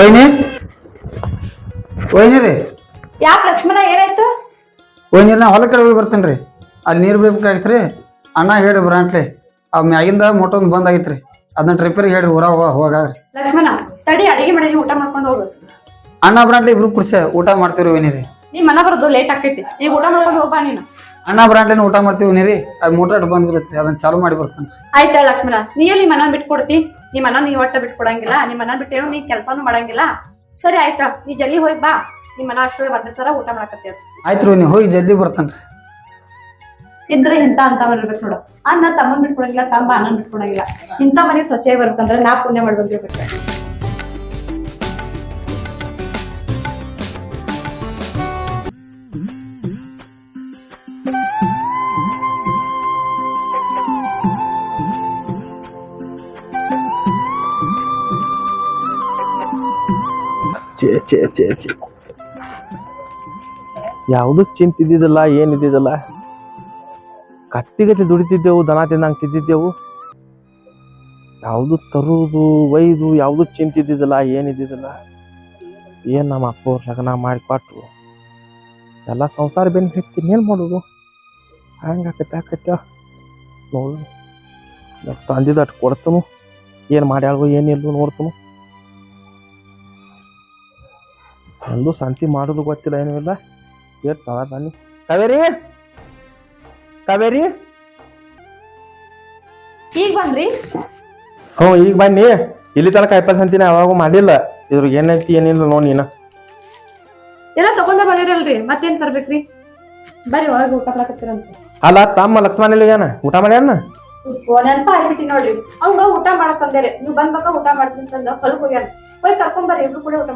ವೈನಿ? ವೈನಿ ರೀ. ಯಾಕೆ ಲಕ್ಷ್ಮಣ ಏನಾಯ್ತು? ವೈನಿ ನಾ ಹೊಲಕ್ಕೆ ಹೋಗಿ ಬರ್ತೇನೆ ರೀ. ಅಲ್ಲಿ ನೀರು ಬೇಕಾಗಿತ್ತು ರೀ. ಅಣ್ಣ ಹೇಳಿ ಬ್ರಾಂಟ್ಲಿ ಆ ಮ್ಯಾಗಿಂದ ಮೊಟ್ಟೊಂದು ಬಂದ್ ಆಗಿತ್ತು ರೀ. ಅದನ್ನ ಟ್ರಿಪ್ಪರಿಗೆ ಹೇಳಿ ಊರ ಹೋಗ ಹೋಗಾಗ್ರಿ. ಲಕ್ಷ್ಮಣ ತಡಿ ಅಡಿಗೆ ಮಾಡಿ ಊಟ ಮಾಡ್ಕೊಂಡು ಹೋಗು. ಅಣ್ಣ ಬ್ರಾಂಟ್ಲಿ ಇಬ್ರು ಕುಡ್ಸ ಊಟ ಮಾಡ್ತೀವಿ ವೈನಿ ರೀ. ನೀ ಮನ ಬರೋದು ಲೇಟ್ ಆಕೈತಿ ಈಗ ಊಟ ಮಾಡ್ಕೊಂಡು ಹೋಗ್ಬಾ ನೀನು. ಅಣ್ಣ ಬ್ರಾಂಡ್ಲೇನು ಊಟ ಮಾಡ್ತೀವಿ ನೀರಿ? ಅದು ಮೋಟರ್ ಬಂದ್ ಬಿದ್ದೈತಿ ಅದನ್ನ ಚಾಲು ಮಾಡಿ ಬರ್ತಾನೆ. ಆಯ್ತಾ ಲಕ್ಷ್ಮಣ ನೀ ಎಲ್ಲಿ ಮನ ಬಿಟ್ಕೊಡ್ತಿ. ನಿಮ್ಮ ಮನ ನೀ ಒಟ್ಟ ಬಿಟ್ಕೊಡಂಗಿಲ್ಲ ನಿಮ್ಮ ಮನ ಬಿಟ್ಟೇನು ನೀ ಕೆಲ್ಸಾನು ಮಾಡಂಗಿಲ್ಲ. ಸರಿ ಆಯ್ತಾ ನೀ ಜಲ್ದಿ ಹೋಗಿ ಬಾ. ನೀ ಮನ ಅಷ್ಟು ಸರ ಊಟ ಮಾಡಕತ್ತೇವ ಆಯ್ತು ರೀ ನೀವು ಹೋಗಿ ಜಲ್ದಿ ಬರ್ತಾನೆ. ಇದ್ರೆ ಇಂತ ಅಂತ ಬರ್ಬೇಕು ನೋಡು. ಅಣ್ಣ ತಮ್ಮನ್ ಬಿಟ್ಕೊಡಂಗಿಲ್ಲ ತಮ್ಮ ಅನ್ನ ಬಿಟ್ಕೊಡಂಗಿಲ್ಲ. ಇಂಥ ಮನೆಗೆ ಸೊಸೆ ಬರ್ಬೇಕಂದ್ರೆ ನಾ ಪುಣ್ಯ ಮಾಡಿ ಚೇ ಚೇ ಚೇ ಚೇ ಯಾವುದು ಚಿಂತಿದ್ದಿದ್ದಲ್ಲ ಏನಿದ್ದಿದ್ದಲ್ಲ ಕತ್ತಿಗತಿ ದುಡಿತಿದ್ದೆವು, ದನ ತಿಂದಂಗೆ ತಿದ್ದಿದ್ದೆವು ಯಾವುದು ತರುವುದು, ಒಯ್ದು, ಯಾವುದು ಚಿಂತಿದ್ದಿದ್ದಲ್ಲ ಏನಿದ್ದಿದ್ದಲ್ಲ ಏನು ನಮ್ಮ ಅಪ್ಪ ಲಗ್ನ ಮಾಡಿಕೊಟ್ರು. ಎಲ್ಲ ಸಂಸಾರ ಬೆನ್ನು ಹತ್ತಿ ಏನು ಮಾಡೋದು? ಹಂಗೆ ಆಕತ್ತೆ ನೋಡು. ತಂದಿದ್ದು ಅಷ್ಟು ಕೊಡ್ತನು. ಏನು ಮಾಡ್ಯಾಳೋ ಏನಿಲ್ಲ ನೋಡ್ತನು. ಒಂದು ಸಂತಿ ಮಾಡೋದು ಗೊತ್ತಿಲ್ಲ ಏನೂ ಇಲ್ಲ. ಏಟ್ ತಳ ಬನ್ನಿ. ಕಾವೇರಿ? ಕಾವೇರಿ? ಈಗ ಬಂದ್ರಿ? ಹ್ಞೂ ಈಗ ಬನ್ನಿ. ಇಲ್ಲಿ ತನಕ ಕಾಯಿಪಲ್ ಸಂತಿನ ಯಾವಾಗ ಮಾಡಿಲ್ಲ. ಇದ್ರ ಏನೈತಿ ಏನಿಲ್ಲ ನೋ ನೀನ. ಎಲ್ಲ ತಗೊಂಡ ಬಂದಿರಲ್ರಿ ಮತ್ತೇನ್ ತರ್ಬೇಕ್ರಿ? ಬರ್ರಿ ಒಳಗೆ ಊಟ ಮಾಡಕತ್ತೀರಂತ ಅಲ್ಲ ತಮ್ಮ ಲಕ್ಷ್ಮಣ ಇಲ್ಲ ಏನ? ಊಟ ಮಾಡ್ಯಾನ? ನೆನಪ ಆಗ್ಬಿಟ್ಟಿ ನೋಡ್ರಿ. ಅವಂಗ ಊಟ ಮಾಡಕ್ ಬಂದೇರಿ. ನೀವು ಬಂದ್ಬೇಕ ಊಟ ಮಾಡ್ತೀನಿ ತಂದ ಹೊಲಕ್ ಹೋಗ್ಯಾನ. ಹೋಗಿ ಕರ್ಕೊಂಬರ್ರಿ ಇಬ್ರು ಕೂಡ ಊಟ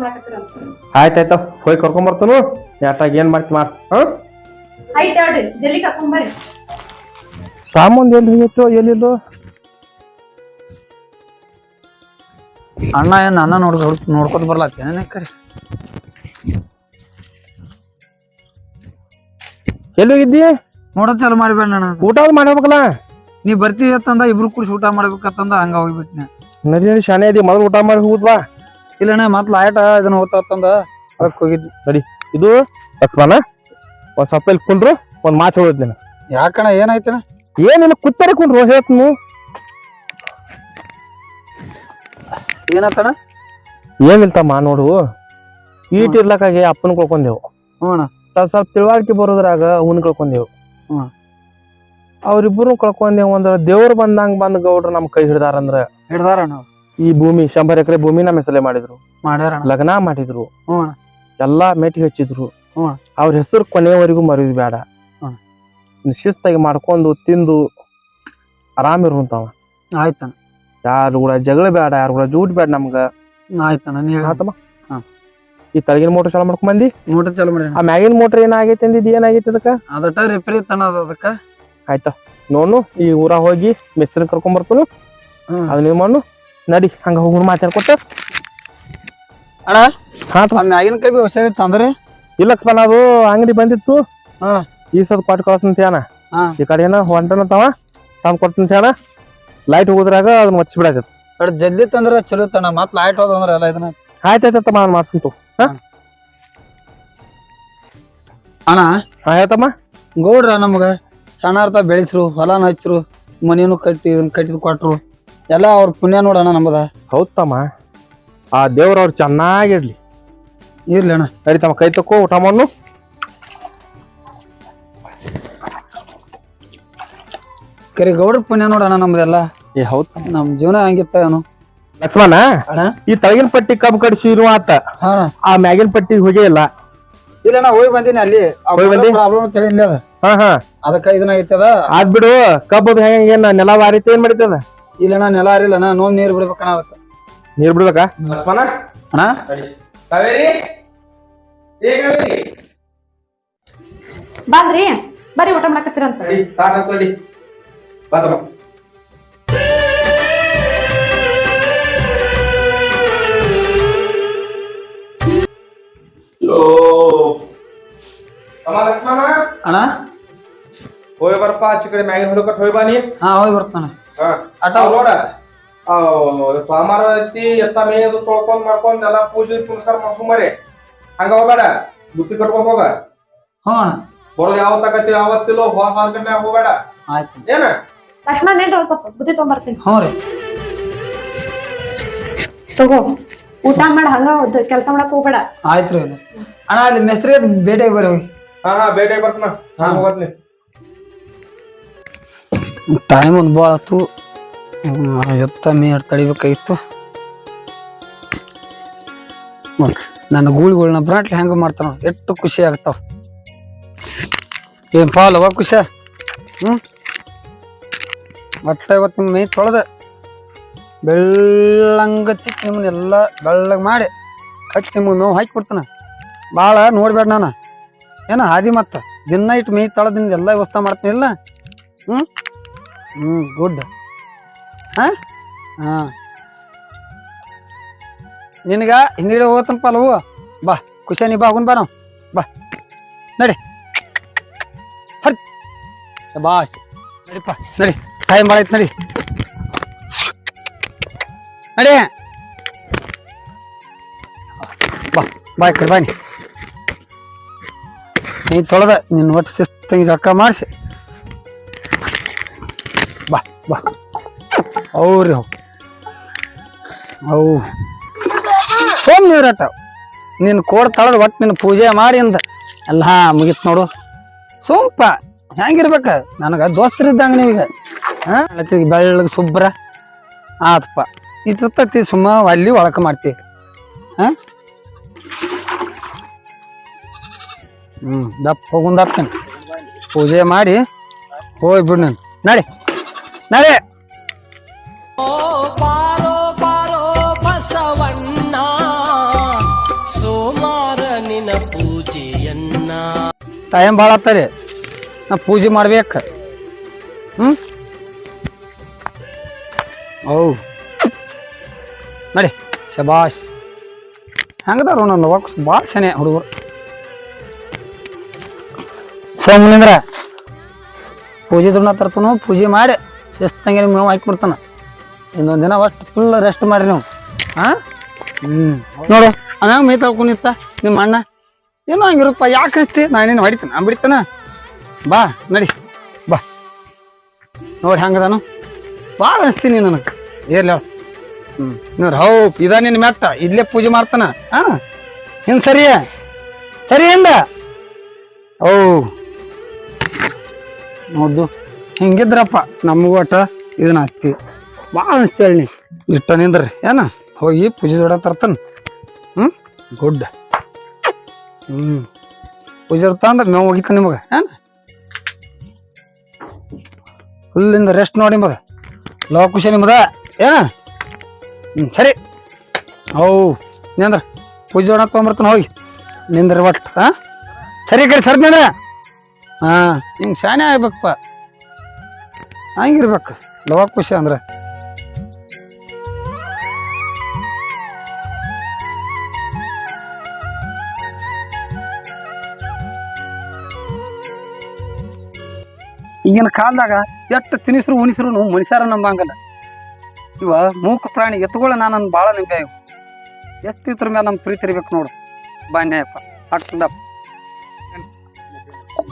ಆಯ್ತಾಯ್ತ ಹೋಗಿ ಕರ್ಕೊಂಬರ್ತನು ಯಾಟಾಗ ಏನ್ ಮಾಡ್ತಿ ಮಾಡ್ ಹಾಂ? ಆಯ್ತು ಹೇಳ್ರಿ ಜಲ್ದಿ ಕರ್ಕೊಂಬರ್ರಿ ಸಾಮಾನ್ ಎಲ್ಲಿ ಹೋಗಿತ್ತು ಎಲ್ಲಿಲ್ಲೋ ಅಣ್ಣ ಏನ್ ಅಣ್ಣ ನೋಡ್ ನೋಡ್ಕೊತ ಬರ್ಲಾತ್ತೇನೆ ಕರಿ? ಎಲ್ಲಿ ಹೋಗಿದ್ದಿ? ನೋಡೋದ್ ಚಾಲು ಮಾಡಿಬೇಡ ಅಣ್ಣ. ಊಟ ಅದು ಮಾಡ್ಬೇಕಲ್ಲ ನೀ ಬರ್ತೀವಿ ಅಂತಂದ ಇಬ್ರು ಕೂಡಿಸಿ ಊಟ ಮಾಡ್ಬೇಕಂತಂದ ಹಂಗ ಹೋಗ್ಬಿಟ್ನೆ. ನದಿ ನಡಿ ಶಾನೆ ಇದಿ ಮೊದಲು ಊಟ ಮಾಡಿ ಹೋಗುದ್ವಾ ಇಲ್ಲಣ್ಣ ಮತ್ ಲಾಯಟ ಇದನ್ನ ಹೋಗ್ತಂದ ಅದಕ್ಕೆ ಹೋಗಿದ್ನಿ ನಡಿ. ಇದು ಲಕ್ಷ್ಮಣ ಒಂದ್ ಸ್ವಲ್ಪ ಇಲ್ಲಿ ಕುಂಡ್ರು ಒಂದ್ ಮಾತು ಹೇಳಿದ್ನಿ ಯಾಕಣ್ಣ ಏನಾಯ್ತಣ್ಣ? ಏನಿಲ್ಲ ಕುತ್ತರೆ ಕುಂಡ್ರು ಏನಂತಾ ಏನಿಲ್ಲ ಏನಿಲ್ತಮ್ಮ ನೋಡು. ಈಟ್ ಇರ್ಲಕ್ಕಾಗಿ ಅಪ್ಪನ ಕಳ್ಕೊಂಡೆವು. ಹ್ಞೂ ಸ್ವಲ್ಪ ಸ್ವಲ್ಪ ತಿಳುವಳಿಕೆ ಬರೋದ್ರಾಗ ಅವನ್ ಕಳ್ಕೊಂಡೆವು. ಹ್ಮ್. ಅವ್ರಿಬ್ರು ಕಳ್ಕೊಂಡೆವು ಅಂದ್ರ ದೇವ್ರು ಬಂದಂಗ ಬಂದ್ ಗೌಡ್ರು ನಮ್ ಕೈ ಹಿಡ್ದಾರಂದ್ರ. ಹಿಡ್ದಾರಣ್ಣ ಅವ್ರು. ಈ ಭೂಮಿ ಶಂಬರ್ ಎಕರೆ ಭೂಮಿ ನಮ್ಮ ಹೆಸರೇ ಮಾಡಿದ್ರು. ಮಾಡ್ಯಾರ ಲಗ್ನ ಮಾಡಿದ್ರು. ಎಲ್ಲಾ ಮೆಟ್ಟಿ ಹಚ್ಚಿದ್ರು. ಹ್ಮ್. ಅವ್ರ ಹೆಸರು ಕೊನೆಯವರೆಗೂ ಮರಿದ್ ಬೇಡ. ಹ್ಮ್. ಶಿಸ್ತಾಗಿ ಮಾಡ್ಕೊಂಡು ತಿಂದು ಆರಾಮ್ ಇರುವಂತವ ಆಯ್ತನ ಯಾರು ಕೂಡ ಜಗಳ ಬೇಡ ಯಾರು ಕೂಡ ಜೂಟ್ ಬೇಡ ನಮ್ಗ. ಆಯ್ತನ ನೀ ಆತಮ್ಮ. ಹಾ. ಈ ತಳಗಿನ ಮೋಟರ್ ಚಾಲು ಮಾಡ್ಕೊಂಡ್ ಬಂದಿ? ಮೋಟರ್ ಚಾಲು ಮಾಡಿ ಆ ಮ್ಯಾಗಿನ ಮೋಟರ್ ಏನಾಗೈತೆ ಅಂದಿದ್ ಏನಾಗೈತೆ ಅದಕ್ಕ? ಅದಟ ರಿಪೇರಿ ತನ ಅದ ಅದಕ್ಕ. ಆಯ್ತಾ. ನೋಡು ಈ ಊರ ಹೋಗಿ ಮಿಸ್ತ್ರಿ ಕರ್ಕೊಂಡ್ ಬರ್ತನು. ಹ್ಮ್. ಅದ್ ನೀವು ಮಾಡು ನಡಿ ಹಂಗ ಹೋಗಿ ಮಾತಾಡ್ಕೊಟ್ಟು ಅಣ್ಣ ಹಾ ತಮ್ಮ. ಮ್ಯಾಗಿನ ಕೈ ಹುಷಾರ ತಂದ್ರಿ ಇಲ್ಲ ಲಕ್ಷ್ಮಣ ಅದು ಅಂಗಡಿ ಬಂದಿತ್ತು. ಹಾ. ಈ ಸದ್ ಕೊಟ್ಟು ಕಳ್ಸಂತ ಅಣ್ಣ ಹಾ. ಈ ಕಡೆ ಏನ ಹೊಂಟನಂತವ ತಂದ್ ಕೊಡ್ತಂತ ಅಣ್ಣ ಲೈಟ್ ಹೋಗುದ್ರಾಗ ಅದನ್ನ ಮಚ್ಚಿ ಬಿಡಾಕತ್ ಬಟ್ ಜಲ್ದಿ ತಂದ್ರ ಚಲೋ ತಣ್ಣ ಮತ್ ಲೈಟ್ ಹೋದ ಅಂದ್ರ ಎಲ್ಲ ಇದನ್ನ. ಆಯ್ತಾಯ್ತಮ್ಮ ನಾನು ಮಾಡ್ಸಂತು ಅಣ್ಣ ಹಾ ಹೇಳ್ತಮ್ಮ. ಗೌಡ್ರ ನಮಗ ಸಣ್ಣ ಅರ್ಥ ಬೆಳೆಸ್ರು ಹೊಲನ ಹಚ್ಚರು ಮನೇನು ಕಟ್ಟಿ ಇದನ್ನ ಕಟ್ಟಿದ್ ಕೊಟ್ರು. ಎಲ್ಲ ಅವ್ರ ಪುಣ್ಯ ನೋಡಣ್ಣ ನಮ್ಮದ ಹೌದಮ್ಮ. ಆ ದೇವ್ರ ಅವ್ರು ಚೆನ್ನಾಗಿರ್ಲಿ. ಇರ್ಲಿ ಅಣ್ಣ. ನಡಿ ತಮ್ಮ ಕೈ ತಕ್ಕೋ ಊಟ ಮಾಡು ಕರಿ ಗೌಡ್ರ ಪುಣ್ಯ ನೋಡೋಣ ನಮ್ದೆಲ್ಲ. ಏ ಹೌದ್ ನಮ್ ಜೀವನ ಹಂಗಿತ್ತ ಏನು. ಲಕ್ಷ್ಮಣ ಅಣ್ಣ. ಈ ತಳಗಿನ ಪಟ್ಟಿ ಕಬ್ಬು ಕಡಿಸಿರು ಆತ. ಹಾ ಆ ಮ್ಯಾಗಿನ ಪಟ್ಟಿ ಹೋಗೇ ಇಲ್ಲ. ಇಲ್ಲ ನಾ ಹೋಗಿ ಬಂದೀನಿ ಅಲ್ಲಿ. ಹೋಗಿ ಬಂದಿ? ಪ್ರಾಬ್ಲಮ್ ತಿಳಿಲ್ಲ ಅದ. ಹಾ ಹಾ. ಅದಕ್ಕ ಇದನ್ನ ಐತದ. ಆದ್ ಬಿಡು ಕಬ್ಬದು ಹೆಂಗ ಏನ್ ನೆಲ ವಾರಿತ ಏನ್ ಮಾಡಿತದ ಇಲ್ಲಣ್ಣ ನೆಲ ಅರಿಲ್ಲ ನೋಮ್ ನೀರ್ ಬಿಡ್ಬೇಕಣ್ಣ ಅವತ್ತು. ನೀರ್ ಬಿಡ್ಬೇಕಾ? ಲಕ್ಷ್ಮಣ ಅಣ್ಣ? ಕಾವೇರಿ? ಏ ಕಾವೇರಿ? ಬಂದ್ರಿ ಬರ್ರಿ ಊಟ ಮಾಡಕತ್ತೀರಂತ ನಡಿ ಬಾತಮ್ಮ ಅಣ್ಣ? ಹೋಗಿ ಬರಪ್ಪ ಆಚೆ ಕಡೆ ಮ್ಯಾಗಿನ ಹುಡುಕಟ್ ಹೋಗಿ ಬಾ ನೀ. ಹಾ ಹೋಗಿ ಬರ್ತಾನ. ಹಾ. ಆಟ. ನೋಡ ಸೋಮವಾರ ಐತಿ ಎತ್ತ ಮೇಯದು ತೊಳ್ಕೊಂಡ್ ಮಾಡ್ಕೊಂಡ್ ಎಲ್ಲಾ ಪೂಜೆ ಪುನಸ್ಕಾರ ಮಾಡ್ಕೊಂಬರಿ ಹಂಗ ಹೋಗಬೇಡ ಬುತ್ತಿ ಕಟ್ಕೊಂಡ್ ಹೋಗ. ಹಾ ಬರೋದ್ ಯಾವತ್ ಆಕತಿ ಯಾವತ್ತಿಲ್ಲೋ ಹೊಸ ಗಂಟೆ ಹೋಗಬೇಡ. ಆಯ್ತು. ಏನ? ಲಕ್ಷ್ಮಣ್ ಏನ್ರಿ ಸ್ವಲ್ಪ ಬುತ್ತಿ ತೊಗೊಂಬರ್ತೀನಿ. ಹ್ಞೂ ರೀ. ತಗೋ. ಊಟ ಮಾಡ ಹಂಗ ಕೆಲಸ ಮಾಡಕ್ ಹೋಗ್ಬೇಡ. ಆಯ್ತು ರೀ. ಅಣ್ಣ ಅಲ್ಲಿ ಮೆಸ್ತ್ರಿ ಬರ್ರಿ ಹೋಗಿ. ಹಾ ಹಾ ಬೇಟೆ ಬರ್ತನ ಹಾ. ಹೋಗತ್ನಿ. ಟೈಮ್ ಒಂದು ಭಾಳ ಹ್ಮ್, ಎತ್ತ ಮೀನು ತಡಿಬೇಕಾಗಿತ್ತು. ನನ್ನ ಗೂಳಿಗಳ್ನ ಬ್ರಾಟ್ಲಿ ಹೆಂಗೆ ಮಾಡ್ತಾನ ಎಷ್ಟು ಖುಷಿ ಆಗ್ತಾವ. ಏನು ಪಾಲ್ ಅವ ಖುಷಿ? ಹ್ಞೂ ಒಟ್ಟ ಇವತ್ತು ನಿಮ್ಮ ಮೈ ತೊಳೆದೆ. ಬೆಳ್ಳಂಗ ನಿಮ್ಮನ್ನೆಲ್ಲ ಬೆಳ್ಳಗೆ ಮಾಡಿ ಹಚ್ಚಿ ನಿಮ್ಗೆ ಮೇವು ಹಾಕಿ ಕೊಡ್ತಾನೆ. ಭಾಳ ನೋಡ್ಬೇಡ ನಾನು. ಏನೋ ಹಾದಿ ಮತ್ತೆ? ದಿನ ಇಟ್ಟು ಮೈ ತೊಳೆದಿಂದ ಎಲ್ಲ ವ್ಯವಸ್ಥೆ ಮಾಡ್ತೀನಿ ಇಲ್ಲ? ಹ್ಮ್? Hmm, good. ಹಾ? ಹಾ. ನಿನಗ ಹಿಂದಿಡೆ ಹೋಗತ್ತನಪ್ಪ ಅಲ್ಲವು? ಬಾ, ಖುಷಿ ನೀ ಬಾ ಹೋಗುನ್ ಬಾ ನಾವು. ಬಾ. ನಡಿ. ಹರ್ ಬಾಸ್ ನಡಿಪ್ಪ, ನಡಿ. ಟೈಮ್ ಮಾಡೈತ್ ನಡಿ. ನಡಿ. ಬಾ ಬಾ ಈ ಕಡೆ ಬಾ ನೀ. ನೀ ತೊಳೆದ ನಿನ್ನ ಒಟ್ಟು ಶಿಸ್ತಂಗಿ ಜಕ್ಕ ಮಾಡಿಸಿ. ಬಾ. ಅವ್ರಿ ಅವು ಸೋಮ್ ನೀರಾಟ ನಿನ್ನ ಕೋಡ್ ತಳದ ಒಟ್ಟು ನಿನ್ನ ಪೂಜೆ ಮಾಡಿ ಅಂದ. ಹಾ ಮುಗಿತ್ ನೋಡು. ಸೋಂಪ. ಹೆಂಗಿರ್ಬೇಕ? ನನಗ ದೋಸ್ತರಿದ್ದಂಗೆ ನೀವೀಗ. ಹಾ? ಬೆಳ್ಳಗೆ ಶುಭ್ರ ಆತಪ್ಪ. ಇತ್ತತ್ತಿ ಸುಮ್ಮ ಅಲ್ಲಿ ಒಳಕ ಮಾಡ್ತೀವಿ ಹಾ? ಹ್ಮ್, ದಪ್ಪ ಹೋಗುಂದಪ್ಪ ಪೂಜೆ ಮಾಡಿ ಹೋಗ್ಬಿಡು ನಾನು. ನಡಿ. ನಡಿ ಓ ಪಾರೋ ಪಾರೋ ಬಸವಣ್ಣ ಸೋಮಾರ ನಿನ ಪೂಜೆಯನ್ನ. ಟೈಮ್ ಭಾಳ ಆಗ್ತಾರೆ ನಾ ಪೂಜೆ ಮಾಡ್ಬೇಕ. ಹ್ಮ್? ಓ ನಡಿ ಶಬಾಷ್. ಹೆಂಗದಾರ ನನ್ನ ವಾಕ್ ಭಾಳ ಸೆನೆ ಹುಡುಗರು. ಸೋಮನಿಂದ್ರ ಪೂಜೆ ದುಡ್ಡ ತರ್ತನು ಪೂಜೆ ಮಾಡಿ. ಶಿಸ್ತಂಗೆ ನಿಮ್ಗೆ ಮೇವು ಹಾಕಿಬಿಡ್ತಾನ ಇನ್ನೊಂದು ದಿನ ಅಷ್ಟು ಫುಲ್ ರೆಸ್ಟ್ ಮಾಡ್ರಿ ನೀವು. ಹಾಂ ಹ್ಞೂ ನೋಡು ಅದಾಗ ಮೈ ತಗೊಂಡಿತ್ತ ನಿಮ್ಮ ಅಣ್ಣ. ಏನೋ ಹಂಗಿರಪ್ಪ, ಯಾಕೆ ಹಚ್ತಿ ನಾನೇನು ಹೊಡಿತೀನಿ, ನಾನು ಬಿಡ್ತಾನ? ಬಾ, ನಡಿ, ಬಾ. ನೋಡಿ ಹಂಗದಾನು. ಭಾಳ ಹಚ್ತೀನಿ ನನಗೆ. ಏರ್ಲಿ ಹ್ಞೂ ನೋಡ್ರಿ ಹೌ, ಇದ ನಿನ್ನ ಮೆಟ್ಟ. ಇಲ್ಲೇ ಪೂಜೆ ಮಾಡ್ತಾನ. ಹಾಂ ಹಿಂಗೆ ಸರಿಯ ಸರಿ ಹಿಂದ? ಓ ನೋಡ್ದು. ಹಿಂಗಿದ್ರಪ್ಪ ನಮಗೂ ಒಟ್ಟ ಇದನ್ನ ಹತ್ತಿ. ಭಾಳ ನೀ. ಇಟ್ಟ ನಿಂದ್ರಿ. ಏನ? ಹೋಗಿ ಪೂಜೆ ದೊಡ ತರ್ತಾನೆ. ಹ್ಞೂ ಗುಡ್ ಹ್ಞೂ ಪೂಜೆ ಇರ್ತಾ ಅಂದ್ರೆ ಮೇವು ಹೋಗಿತ್ತ ನಿಮಗೆ? ಏನ? ಫುಲ್ಲಿಂದ ರೆಸ್ಟ್ ನೋಡಿ ನಿಮಗೆ. ಲವ ಖುಷಿ ನಿಮ್ಮದ ಏನ? ಹ್ಞೂ ಸರಿ. ಹೌ ನಿಂದ್ರ. ಪೂಜೆ ದೊಡ ತೊಗೊಂಬರ್ತಾನೆ ಹೋಗಿ. ನಿಂದ್ರ ಒಟ್ಟು. ಹಾಂ ಸರಿ ಕರಿ ಸರ್ ನಿಂದ್ರ. ಹಾಂ ಹಿಂಗೆ ಶಾನೆ ಆಗ್ಬೇಕಪ್ಪ. ಹಂಗಿರ್ಬೇಕು. ಲವ ಖುಷಿ ಅಂದ್ರೆ. ಈಗಿನ ಕಾಲದಾಗ ಎಷ್ಟು ತಿನಿಸ್ರು ಉಣಿಸ್ರು ಮನುಷ್ಯರ ನಂಬಂಗಲ್ಲ. ಇವ ಮೂಕ ಪ್ರಾಣಿ ಎತ್ತುಗಳ ನಾನು ಭಾಳ ನಂಬೆ ಇವು. ಎಷ್ಟು ಇದ್ರ ಮೇಲೆ ನಮ್ಮ ಪ್ರೀತಿ ಇರ್ಬೇಕು ನೋಡು. ಬಾನ್ಯಪ್ಪ ಹಾಕ್ಸದಪ್ಪ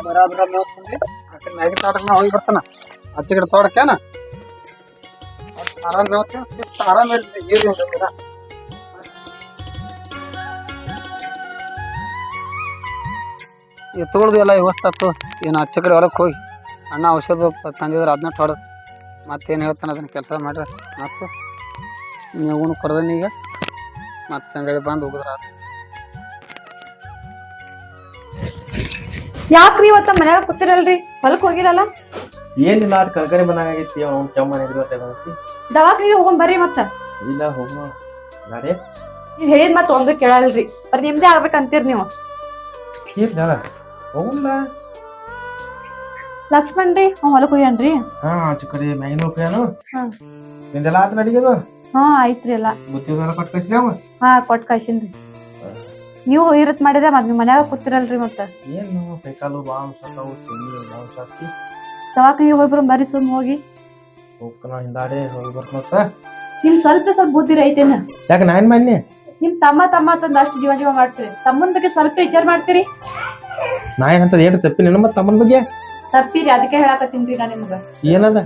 ಬರಾಬರ ಹೋಗಿ ಬರ್ತಾನ. ಆಚೆ ಕಡೆ ತೋಡಕ್ಕೇನ ಆರಾಮ್ ಆರಾಮ ಇರ್ಲಿ. ಎತ್ತುಗಳದು ಎಲ್ಲ ವ್ಯವಸ್ಥೆ ಏನು ಹಚ್ಚ ಕಡೆ ಹೊರಕ್ಕೆ ಹೋಗಿ, ಅಣ್ಣ ಔಷಧ ತಂದಿದ್ರೆ ಅದನ್ನ ಹೊಡೆದು ಮತ್ತೇನು ಹೇಳ್ತಾನೆ ಅದನ್ನ ಕೆಲಸ ಮಾಡ್ರಿ. ಮತ್ತು ನೀವು ಕೊಡ್ದನಿ ಈಗ. ಮತ್ತು ಸಂಜೆ ಬಂದು ಹೋಗಿದ್ರ ಯಾಕ್ರಿ ಇವತ್ತ ಮನ್ಯಾಗ ಕೂತಿರಲ್ರಿ? ಹೊಲಕ್ಕೆ ಹೋಗಿರಲ್ಲ ಏನಿಲ್ಲ ಅದ್ ಕಲ್ಕರಿ ಬಂದಂಗಾಗೈತಿ ಅವ್ನು ಕೆಮ್ಮ ನೆಗಡಿ ದವಾಖಾನಿಗೆ ಹೋಗೋಣ ಬರ್ರಿ ಮತ್ತ. ಇಲ್ಲ ಹೋಗೋಣ ಗಾಡಿ ನೀವ್ ಹೇಳಿದ್ ಮತ್ತ ಒಂದು ಕೇಳಲ್ರಿ. ಬರೀ ನಿಮ್ದೇ ಆಗ್ಬೇಕಂತೀರಿ ನೀವು. ಹೋಗಲ್ಲ. ಲಕ್ಷ್ಮಣ್ ರೀ ಅವ್ ಹೊಲಕ್ ಹೋಗ್ಯಾನ್ರಿ. ಹಾ ಚಿಕ್ಕಡಿ ಮೈನು ಮ್ಯಾಗಿನ ಹಾ. ನಿಂದೆಲ್ಲ ಆತ ನಡಿಗೆದು ಹಾ ಆಯ್ತ್ರಿ ಎಲ್ಲ. ಬುತ್ತಿಗೆಲ್ಲ ಕೊಟ್ಟು ಅವ? ಹಾ ಕೊಟ್ ಕಳ್ಸಿನ್ರಿ. ನೀವು ಇರತ್ ಮಾಡಿದ್ರೆ ಮತ್ ಮನ್ಯಾಗ ಕೂತಿರಲ್ರಿ ಮತ್ತ. ಏನು ಕೈಕಾಲು ಬಾ ಅನ್ಸತ್ತಾವು ಚಳಿ ಬಾ ಅನ್ಸತ್ತಿ ದವಾಖಾನಿಗೆ ಹೋಗಿ ಬರೋಣ ಬರ್ರಿ ಸುಮ್ ಹೋಗಿ. ಹೋಗ್ತಾನ ಹಿಂದಾಡೆ ಹೋಗಿ ಬರ್ತಾನತ್ತ ನಿಮ್ ಸ್ವಲ್ಪ ಸ್ವಲ್ಪ ಬುದ್ಧಿ ಐತೇನ? ಯಾಕೆ ನಾನು ಮನ್ನಿ ನಿಮ್ ತಮ್ಮ ತಮ್ಮ ತಂದ ಅಷ್ಟು ಜೀವ ಜೀವ ಮಾಡ್ತೀರಿ. ತಮ್ಮನ ಬಗ್ಗೆ ಸ್ವಲ್ಪ ವಿಚಾರ ಮಾಡ್ತೀರಿ. ನಾ ಏನಂತ ಏನು ತಪ್ಪಿ ನಿನ್ನ ಮತ್ತೆ ತಮ್ಮನ ಬಗ್ಗೆ? ತಪ್ಪಿರಿ ಅದಕ್ಕೆ ಹೇಳಾಕತ್ತೀನಿ ನಾ ನಿಮ್ಗ. ಏನದ?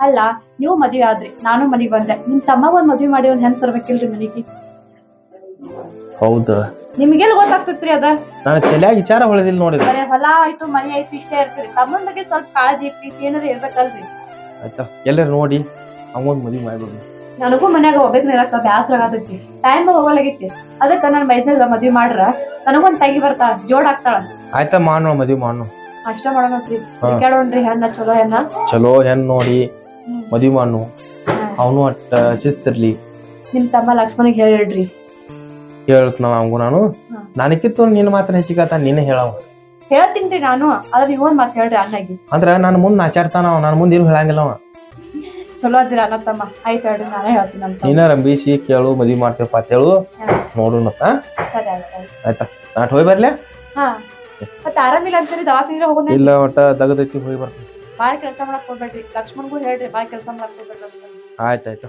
ಅಲ್ಲ ನೀವು ಮದ್ವೆ ಆದ್ರಿ ನಾನು ಮನೆಗೆ ಬಂದೆ. ನಿಮ್ ತಮ್ಮ ಒಂದ್ ಮದ್ವೆ ಮಾಡಿ ಒಂದ್ ಹೆಂಗ್ ತರ್ಬೇಕಿಲ್ರಿ ಮನೆಗೆ? ಹೌದು. ನಿಮ್ಗೆಲ್ ಗೊತ್ತಾಗ್ತೈತ್ರಿ ಅದ? ನಾನು ತಲೆಯಾಗ ವಿಚಾರ ಹೊಳೆದಿಲ್ಲ ನೋಡಿದ ಬರೇ ಹೊಲ ಆಯ್ತು ಮನೆ ಆಯ್ತು ಇಷ್ಟೇ ಇರ್ತೀರಿ. ಸಂಬಂಧಕ್ಕೆ ಸ್ವಲ್ಪ ಕಾಳಜಿ ಪ್ರೀತಿ ಏನಾರ ಇರ್ಬೇಕಲ್ರಿ. ಆಯ್ತಾ? ಎಲ್ಲರೂ ನೋಡಿ ಅವನ್ ಮದುವೆ ಮಾಡ್ಬಿಡು. ನನಗೂ ಮನ್ಯಾಗ ಹೋಗ್ಬೇಕು ಇರಕ್ಕ ಬ್ಯಾಸ್ರ ಆಗತೈತಿ ಟೈಮ್ ಹೋಗಲಾಗೈತಿ. ಅದಕ್ಕ ನನ್ ಮೈಸೂರ್ಗ ಮದ್ವಿ ಮಾಡ್ರ ನನಗೊಂದ್ ತಂಗಿ ಬರ್ತಾಳ ಜೋಡ್ ಆಗ್ತಾಳ. ಆಯ್ತಾ ಮಾಡು ಮದ್ವಿ ಮಾಡು ಅಷ್ಟ ಮಾಡೋಣತ್ರಿ ಹಾ. ಕೇಳೋಣ್ರಿ ಹೆಣ್ಣ ಚಲೋ ಹೆಣ್ಣ? ಚಲೋ ಹೆಣ್ ನೋಡಿ ಮದ್ವಿ ಮಾಡು ಅವನು ಅಷ್ಟ ಶಿಸ್ತಿರ್ಲಿ. ನಿಮ್ ತಮ್ಮ ಲಕ್ಷ್ಮಣಿಗೆ ಹೇಳಿಡ್ರಿ ಹೇಳ್ತ ನಾವ್ ಅವಂಗು ನಾನು. ಹಾ. ನಿನ್ ನಿನ್ನ ಮಾತ್ರ ಹೆಚ್ಚಿಗತ್ತ ನೀನೇ ಹೇಳವ. ಹೇಳ್ತೀನಿ ನಾನು ಅದ್ರ ನೀವೊಂದ್ ಮಾತ್ ಹೇಳ್ರಿ ಅಣ್ಣಾಗಿ. ಅಂದ್ರ ನಾನು ಮುಂದ್ ನಾಚಾಡ್ತಾನ ಅವ ನಾನು ಮುಂದೆ ಏನು ಹೇಳಂಗಿಲ್ಲ ಅವ. ಚಲೋ ಅದಿರ ಅಣ್ಣ ತಮ್ಮ. ಆಯ್ತು ಹೇಳ್ರಿ ನಾನೇ ಹೇಳ್ತೀನಿ ಅಂತ ನೀನ ರಂಬೀಸಿ ಕೇಳು ಮದ್ವಿ ಮಾಡ್ತೇವಪ್ಪ ಅಂತ ಹೇಳು. ನೋಡು ಮತ್ತ ಸರಿ ಆಯ್ತು ಆಯ್ತು. ನಾಟ್ ಹೋಗಿ ಬರ್ಲೆ? ಹಾ. ಮತ್ತ ಆರಾಮಿಲ್ಲ ಅಂತೀರಿ ದವಾಖಾನಿಗೆ ಹೋಗೋಣ ಇಲ್ಲ ಒಟ್ಟ ತಗದೈತಿ ಹೋಗಿ ಬರ್ತೀನಿ. ಬಾಳ ಕೆಲಸ ಮಾಡಕ್ ಹೋಗ್ಬೇಡ್ರಿ. ಲಕ್ಷ್ಮಣ್ಗೂ ಹೇಳ್ರಿ ಬಾಳ ಕೆಲಸ ಮಾಡಕ್ ಹೋಗ್ಬೇಡ್ರಿ. ಆಯ್ತಾಯ್ತು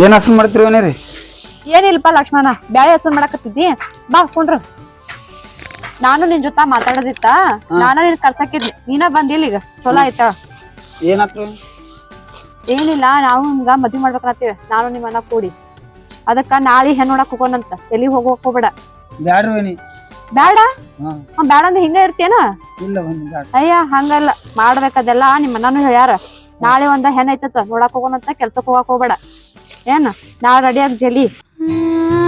ಏನ್ ಹಸನ್ ಮಾಡ್ತಿರೋ ಏನೇರಿ ಏನಿಲ್ಪ ಲಕ್ಷ್ಮಣ ಬ್ಯಾಳೆ ಹಸನ್ ಮಾಡಕತ್ತಿದ್ದಿ. ಬಾ ಕುಂಡ್ರ. ನಾನು ನಿನ್ ಜೊತೆ ಮಾತಾಡೋದಿತ್ತ? ನಾನು ನಿನ್ ಕರ್ಸಕಿದ್ನಿ ನೀನ ಬಂದಿಲ್ಲ ಈಗ. ಚಲೋ ಆಯ್ತಾ? ಏನಾಯ್ತು ಏನಿಲ್ಲ ನಾವು ಹಿಂಗ ಮದ್ವಿ ಮಾಡ್ಬೇಕಂತೀವಿ ನಾನು ನಿಮ್ಮನ್ನ ಕೂಡಿ. ಅದಕ್ಕ ನಾಳೆ ಹೆಣ್ ನೋಡಕ್ ಹೋಗೋಣಂತ. ಎಲ್ಲಿ ಹೋಗೋಕ್ ಹೋಗ್ಬೇಡ. ಬ್ಯಾಡ? ಬ್ಯಾಡ ಅಂದ್ರೆ ಹಿಂಗ ಇರ್ತೇನ ಇಲ್ಲ ಅಯ್ಯ ಹಂಗಲ್ಲ. ಮಾಡ್ಬೇಕದೆಲ್ಲ ನಿಮ್ಮ ಅಣ್ಣನು ಹೇಳ್ಯಾರ. ನಾಳೆ ಒಂದ ಹೆಣ್ ಐತತ. ನೋಡಕ್ ಹೋಗೋಣಂತ. ಕೆಲ್ಸಕ್ ಹೋಗಕ್ ಹೋಗ್ಬೇಡ. ಏನ್? ನಾಳೆ ರೆಡಿಯಾಗಿ ಜಲಿ. ಆ